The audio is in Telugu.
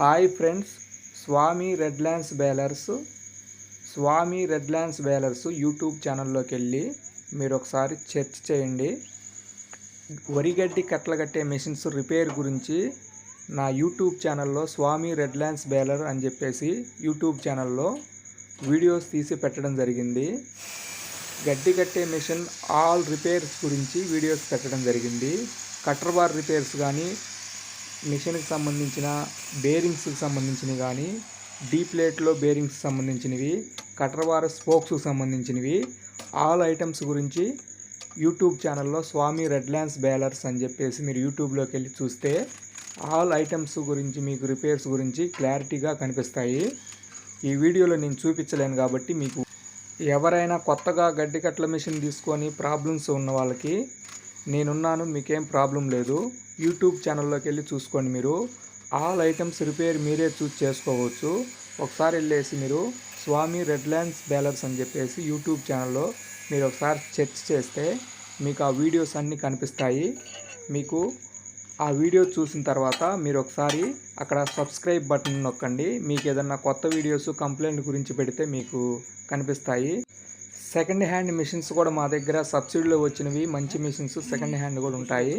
Hi friends Swami red balers Swami red balers YouTube ఛానల్లోకి వెళ్ళి మీరు ఒకసారి సెర్చ్ చేయండి. వరిగడ్డి కట్టలు కట్టే మెషిన్స్ రిపేర్ గురించి నా యూట్యూబ్ ఛానల్లో స్వామి రెడ్ బేలర్ అని చెప్పేసి యూట్యూబ్ ఛానల్లో వీడియోస్ తీసి పెట్టడం జరిగింది. గడ్డి కట్టే మిషన్ ఆల్ రిపేర్స్ గురించి వీడియోస్ పెట్టడం జరిగింది. కట్టర్ బార్ రిపేర్స్ కానీ మిషన్కి సంబంధించిన బేరింగ్స్కి సంబంధించినవి కానీ డీ ప్లేట్లో బేరింగ్స్ సంబంధించినవి కటర్ బార్ స్పోక్స్కి సంబంధించినవి ఆల్ ఐటమ్స్ గురించి యూట్యూబ్ ఛానల్లో స్వామి రెడ్ ల్యాండ్స్ బ్యాలర్స్ అని చెప్పేసి మీరు యూట్యూబ్లోకి వెళ్ళి చూస్తే ఆల్ ఐటమ్స్ గురించి మీకు రిపేర్స్ గురించి క్లారిటీగా కనిపిస్తాయి. ఈ వీడియోలో నేను చూపించలేను కాబట్టి మీకు ఎవరైనా కొత్తగా గడ్డి కట్ల మిషన్ తీసుకొని ప్రాబ్లమ్స్ ఉన్న వాళ్ళకి నేనున్నాను మీకేం ప్రాబ్లం లేదు. యూట్యూబ్ ఛానల్లోకి వెళ్ళి చూసుకోండి మీరు. ఆల్ ఐటమ్స్ రిపేర్ మీరే చూస్ చేసుకోవచ్చు. ఒకసారి వెళ్ళేసి మీరు స్వామి రెడ్ ల్యాండ్స్ అని చెప్పేసి యూట్యూబ్ ఛానల్లో మీరు ఒకసారి సెర్చ్ చేస్తే మీకు ఆ వీడియోస్ అన్నీ కనిపిస్తాయి. మీకు ఆ వీడియో చూసిన తర్వాత మీరు ఒకసారి అక్కడ సబ్స్క్రైబ్ బటన్ నొక్కండి. మీకు ఏదన్నా కొత్త వీడియోస్ కంప్లైంట్ గురించి పెడితే మీకు కనిపిస్తాయి. సెకండ్ హ్యాండ్ మిషన్స్ కూడా మా దగ్గర సబ్సిడీలో వచ్చినవి మంచి మిషన్స్ సెకండ్ హ్యాండ్ కూడా ఉంటాయి.